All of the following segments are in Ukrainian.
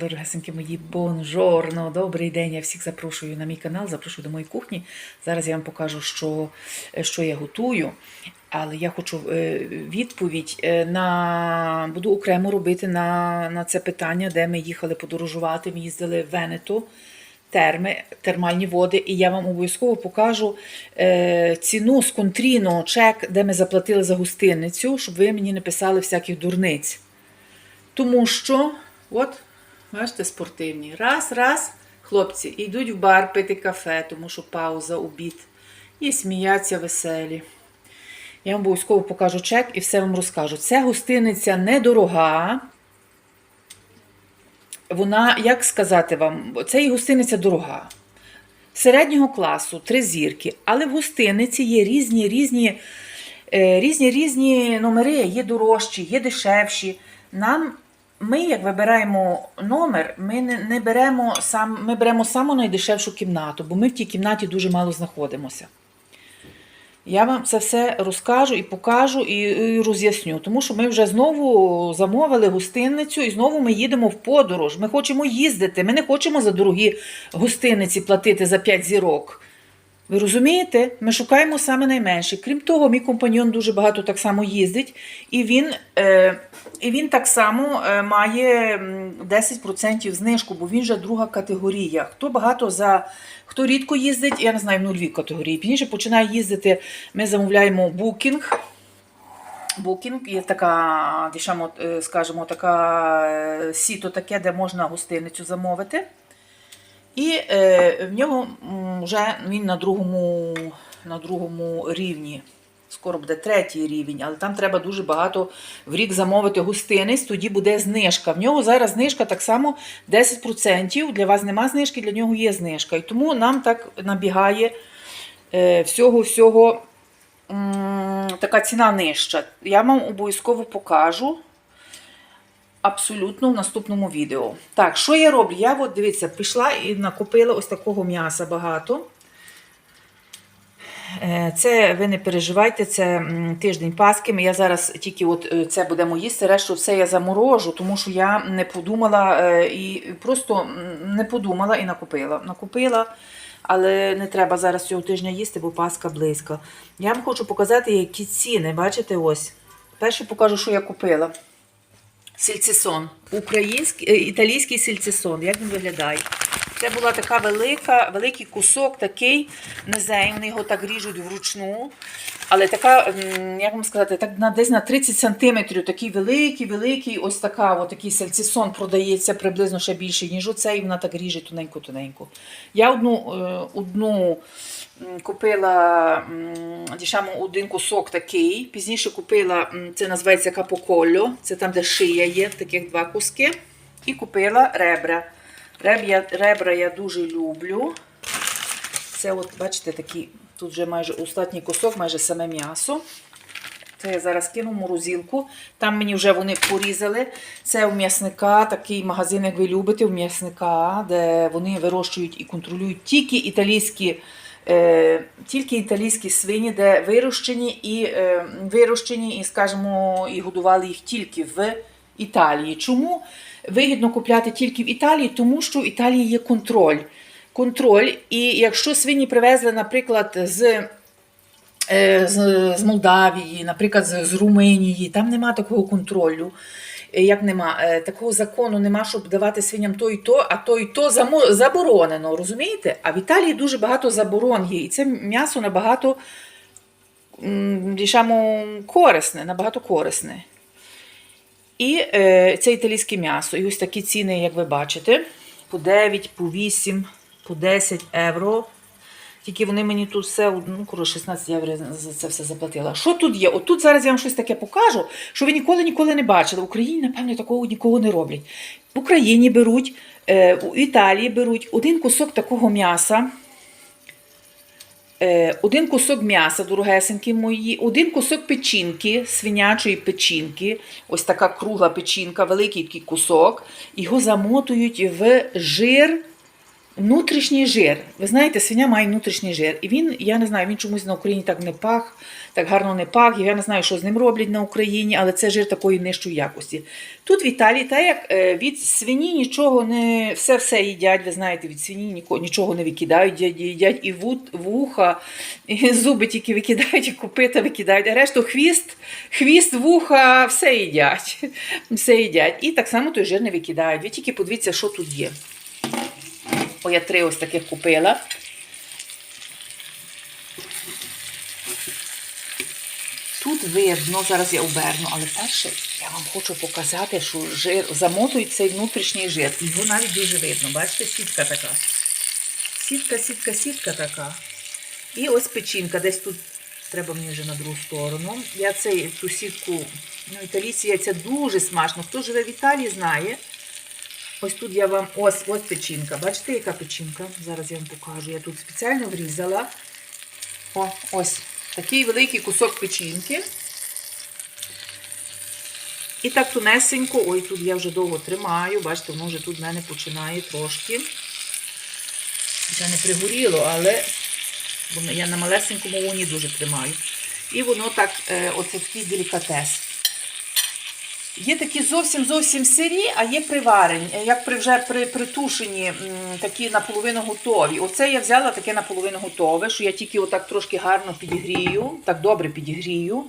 Дорогесенькі мої, бонжорно, добрий день. Я всіх запрошую на мій канал, запрошую до моєї кухні. Зараз я вам покажу, що, що я готую. Але я хочу е, відповідь е, на буду окремо робити на, на це питання, де ми їхали подорожувати. Ми їздили в Венету, терми, термальні води, і я вам обов'язково покажу е, ціну з контріно, чек, де ми заплатили за гостиницю, щоб ви мені не писали всяких дурниць. Тому що, от, бачите, спортивні. Раз, раз, хлопці, йдуть в бар пити кафе, тому що пауза, обід. І сміяться веселі. Я вам обов'язково покажу чек і все вам розкажу. Це гостиниця недорога. Вона, як сказати вам, це і гостиниця дорога. Середнього класу, три зірки, але в гостиниці є різні різні, е, різні, різні номери, є дорожчі, є дешевші. Нам, ми, як вибираємо номер, ми не, не беремо сам, ми беремо саму найдешевшу кімнату, бо ми в тій кімнаті дуже мало знаходимося. Я вам це все розкажу і покажу і, і роз'ясню, тому що ми вже знову замовили гостиницю і знову ми їдемо в подорож. Ми хочемо їздити, ми не хочемо за дорогі гостиниці платити за 5 зірок. Ви розумієте? Ми шукаємо саме найменше. Крім того, мій компаньон дуже багато так само їздить, і він, е, і він так само е, має 10% знижку, бо він же друга категорія. Хто багато за хто рідко їздить, я не знаю, в нульовій категорії. Пізніше починає їздити. Ми замовляємо букінг. Букінг є така, е, скажімо, така е, сіто таке, де можна гостиницю замовити. І е, в нього вже він на другому, на другому рівні. Скоро буде третій рівень, але там треба дуже багато в рік замовити гостиниць, тоді буде знижка. В нього зараз знижка так само 10%. Для вас нема знижки, для нього є знижка. І тому нам так набігає е, всього-всього така ціна нижча. Я вам обов'язково покажу абсолютно в наступному відео. Так, що я роблю? Я от дивіться, пішла і накупила ось такого м'яса багато. Е, Це ви не переживайте, це тиждень Пасхи. Я зараз тільки от е, це будемо їсти, решту все я заморожу, тому що я не подумала е, і просто не подумала і накупила. Накупила, але не треба зараз цього тижня їсти, бо Пасха близько. Я вам хочу показати, які ціни. Бачите, ось. Перше покажу, що я купила. Сільцисон. Український, е, італійський сільцисон. Як він виглядає? Це була така велика, великий кусок, такий низень, вони його так ріжуть вручну. Але така, як вам сказати, так на, десь на 30 сантиметрів, такий великий, великий, ось така, от такий сальцісон продається приблизно ще більше, ніж оцей, і вона так ріже тоненько-тоненько. Я одну, е, одну купила м, один кусок такий. Пізніше купила, це називається капоколло, це там, де шия є, таких два куски. І купила ребра. Реб ребра я дуже люблю. Це, от, бачите, такі, тут вже майже остатній кусок, майже саме м'ясо. Це я зараз кину в морозилку. Там мені вже вони порізали. Це у м'ясника, такий магазин, як ви любите, у м'ясника, де вони вирощують і контролюють тільки італійські. Е, тільки італійські свині, де вирощені і е, вирощені, і, скажімо, і годували їх тільки в Італії. Чому вигідно купляти тільки в Італії? Тому що в Італії є контроль. Контроль, і якщо свині привезли, наприклад, з е, з, з Молдавії, наприклад, з, з Румунії, там нема такого контролю. Е, Як нема Е, такого закону, нема, щоб давати свиням то і то, а то і то заборонено, розумієте? А в Італії дуже багато заборон є, і це м'ясо набагато м, рішамо, корисне, набагато корисне. І е, це італійське м'ясо. І ось такі ціни, як ви бачите, по 9, по 8, по 10 євро. Тільки вони мені тут все, ну, коротше, 16 євро за це все заплатила. Що тут є? От тут зараз я вам щось таке покажу, що ви ніколи ніколи не бачили. В Україні, напевно, такого нікого не роблять. В Україні беруть, е, у Італії беруть один кусок такого м'яса. Е, Один кусок м'яса, дорогесенькі мої, один кусок печінки, свинячої печінки, ось така кругла печінка, великий такий кусок. Його замотують в жир Внутрішній жир. Ви знаєте, свиня має внутрішній жир. І він, я не знаю, він чомусь на Україні так не пах, так гарно не пах. Я не знаю, що з ним роблять на Україні, але це жир такої нижчої якості. Тут в Італії, так як е, від свині нічого не все все їдять. Ви знаєте, від свині нічого не викидають, їдять і вуха, і зуби тільки викидають, і копита викидають, а решту хвіст, хвіст, вуха, все їдять. Все їдять. І так само той жир не викидають. Ви тільки подивіться, що тут є. О, я три ось таких купила. Тут видно, зараз я оберну, але перше я вам хочу показати, що жир замотують цей внутрішній жир. Його навіть дуже видно. Бачите, сітка така. Сітка, сітка, сітка така. І ось печінка. Десь тут треба мені вже на другу сторону. Я цей, ту сітку, ну, італійці це дуже смачно. Хто живе в Італії, знає. Ось тут я вам ось ось печінка. Бачите, яка печінка? Зараз я вам покажу. Я тут спеціально врізала. О, ось такий великий кусок печінки. І так тунесенько, ой, тут я вже довго тримаю, бачите, воно вже тут в мене починає трошки. Це не пригоріло, але я на малесенькому вогні дуже тримаю. І воно так, е, оце такий делікатес. Є такі зовсім зовсім сирі, а є приварені, е, як при вже при притушені, такі наполовину готові. Оце я взяла таке наполовину готове, що я тільки отак трошки гарно підігрію, так добре підігрію.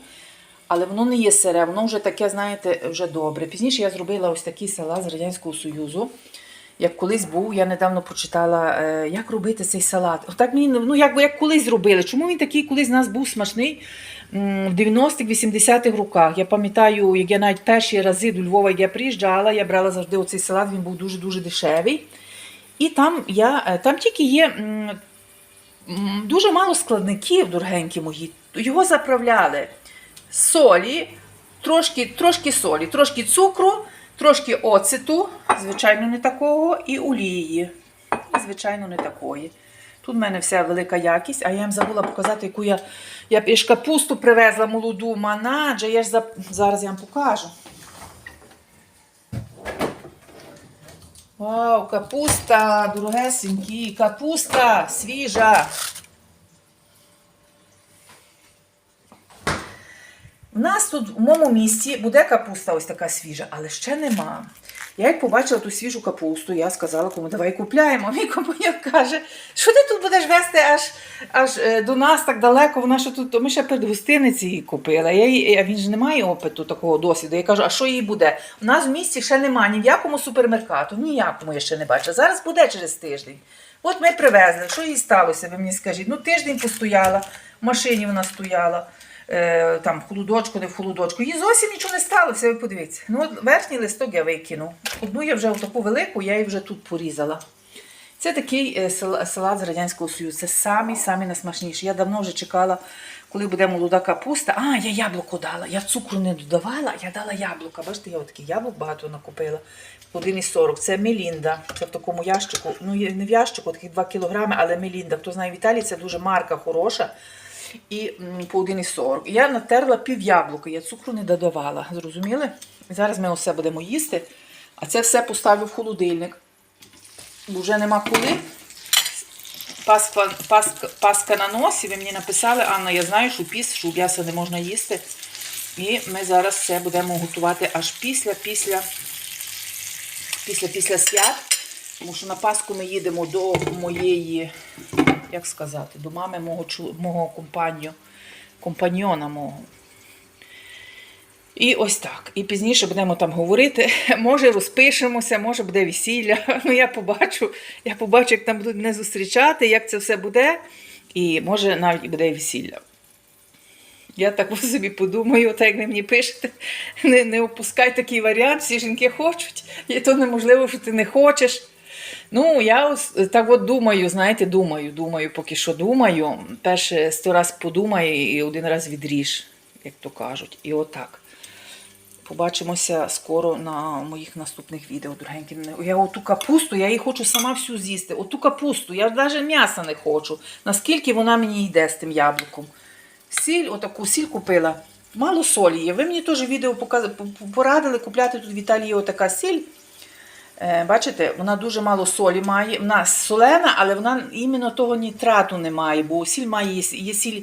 Але воно не є сире, воно вже таке, знаєте, вже добре. Пізніше я зробила ось такі села з Радянського Союзу. Як колись був, я недавно прочитала, е, як робити цей салат. Отак мені ну як, як колись зробили. Чому він такий колись в нас був смачний в 90-х, 80-х роках? Я пам'ятаю, як я навіть перші рази до Львова, я приїжджала, я брала завжди оцей салат, він був дуже-дуже дешевий. І там я е, там тільки є дуже мало складників, дорогенькі мої. Його заправляли солі, трошки, трошки солі, трошки цукру, трошки оцету, звичайно, не такого, і олії. Звичайно, не такої. Тут в мене вся велика якість, а я їм забула показати, яку я. Я ж капусту привезла молоду манадже, я ж за... зараз я вам покажу. Вау, капуста, дорогесенькі, капуста свіжа. У нас тут в моєму місті буде капуста ось така свіжа, але ще нема. Я як побачила ту свіжу капусту, я сказала, кому давай купляємо. Мій компаньон каже, що ти тут будеш вести аж аж е, до нас так далеко. Вона що тут, ми ще перед гостиниці її купила. Я а він ж не має опиту такого досвіду. Я кажу, а що їй буде? У нас в місті ще немає ні в якому супермеркату, ніякому я ще не бачила. Зараз буде через тиждень. От ми привезли. Що їй сталося, ви мені скажіть? Ну, тиждень постояла, в машині вона стояла е, там холодочку, не в холодочку. Їй зовсім нічого не сталося, ви подивіться. Ну, от верхній листок я викинув. Одну я вже таку велику, я її вже тут порізала. Це такий е, салат з Радянського Союзу. Це самий самий найсмачніший. Я давно вже чекала, коли буде молода капуста. А, я яблуко дала. Я цукру не додавала, я дала яблука. Бачите, я такі яблук багато накупила. 1,40. Це Мелінда. Це в такому ящику. Ну, не в ящику, таких 2 кілограми, але Мелінда. Хто знає в Італії, це дуже марка хороша. І по 1,40. Я натерла пів яблука, я цукру не додавала. Зрозуміли? Зараз ми усе будемо їсти. А це все поставлю в холодильник. Бо вже нема коли. Паска, паска, паска на носі. Ви мені написали, Анна, я знаю, що піс, що м'ясо не можна їсти. І ми зараз це будемо готувати аж після, після, після, після свят. Тому що на Пасху ми їдемо до моєї, як сказати, до мами мого, мого компаньо, компаньйона мого. І ось так. І пізніше будемо там говорити. Може, розпишемося, може буде весілля. Ну, я побачу, я побачу, як там будуть мене зустрічати, як це все буде. І може навіть буде весілля. Я так собі подумаю, так як ви мені пишете, не, не опускай такий варіант, всі жінки хочуть, і то неможливо, що ти не хочеш. Ну, я ось так от думаю, знаєте, думаю, думаю, поки що думаю. Перше сто раз подумай і один раз відріж, як то кажуть. І отак. Побачимося скоро на моїх наступних відео, дорогенькі. Я оту капусту, я її хочу сама всю з'їсти. Оту капусту, я навіть м'яса не хочу. Наскільки вона мені йде з тим яблуком. Сіль, отаку сіль купила. Мало солі є. Ви мені теж відео порадили купляти тут в Італії отака сіль. Е, Бачите, вона дуже мало солі має. Вона солена, але вона іменно того нітрату не має, бо сіль має є сіль,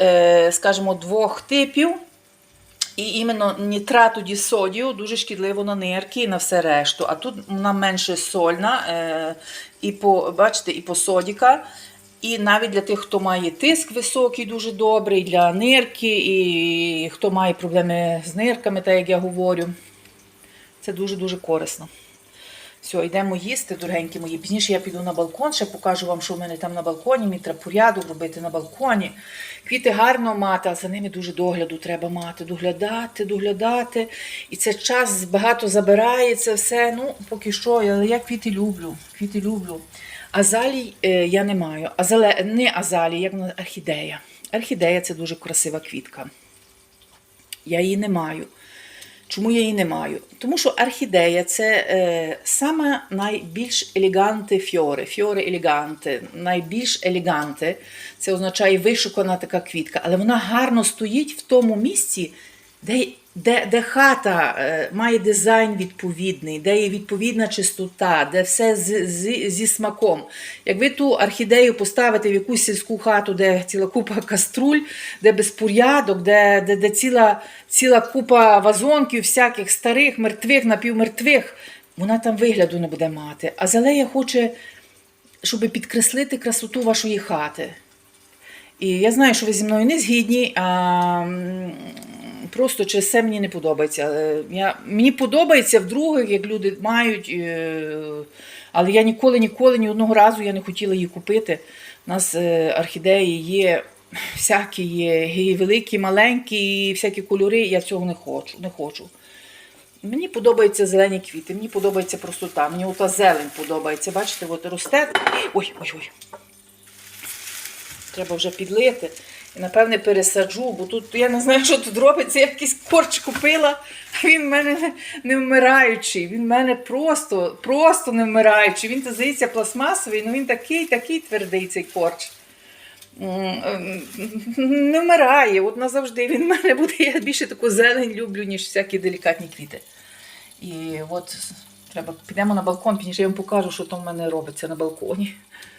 е, скажімо, двох типів. І іменно нітрату дісодію дуже шкідливо на нирки і на все решту. А тут вона менше сольна, е, і по, бачите, і по содіка. І навіть для тих, хто має тиск високий, дуже добрий, для нирки, і хто має проблеми з нирками, так як я говорю. Це дуже-дуже корисно. Все, йдемо їсти, дорогенькі мої. Пізніше я піду на балкон, ще покажу вам, що в мене там на балконі. Мені треба порядок робити на балконі. Квіти гарно мати, а за ними дуже догляду треба мати. Доглядати, доглядати. І це час багато забирає це все. Ну, поки що, але я квіти люблю. Квіти люблю. Азалій е, я не маю. Азале, не азалій, як на- орхідея. Орхідея це дуже красива квітка. Я її не маю. Чому я її не маю? Тому що орхідея це е, саме найбільш елеганте фіори, фіори елеганте, найбільш елеганте. Це означає вишукана така квітка, але вона гарно стоїть в тому місці, де, де, де хата е, має дизайн відповідний, де є відповідна чистота, де все з, з, зі смаком. Як ви ту орхідею поставите в якусь сільську хату, де ціла купа каструль, де безпорядок, де, де, де ціла, ціла купа вазонків, всяких старих, мертвих, напівмертвих, вона там вигляду не буде мати. А зелея хоче, щоб підкреслити красоту вашої хати. І я знаю, що ви зі мною не згідні, а просто через це мені не подобається. Е, Я, мені подобається в других, як люди мають, е, але я ніколи, ніколи, ні одного разу я не хотіла її купити. У нас е, орхідеї є всякі, є і великі, маленькі, і всякі кольори. Я цього не хочу. Не хочу. Мені подобаються зелені квіти, мені подобається простота, мені ота зелень подобається. Бачите, от росте. Ой, ой, ой. Треба вже підлити. Напевне, пересаджу, бо тут я не знаю, що тут робиться. Я якийсь корч купила, він в мене не- вмираючий. Він в мене просто, просто не вмираючий. Він, здається, пластмасовий, але він такий, такий твердий цей корч. Ем, Не вмирає. От назавжди він в мене буде. Я більше таку зелень люблю, ніж всякі делікатні квіти. І от треба підемо на балкон, пізніше я вам покажу, що там в мене робиться на балконі.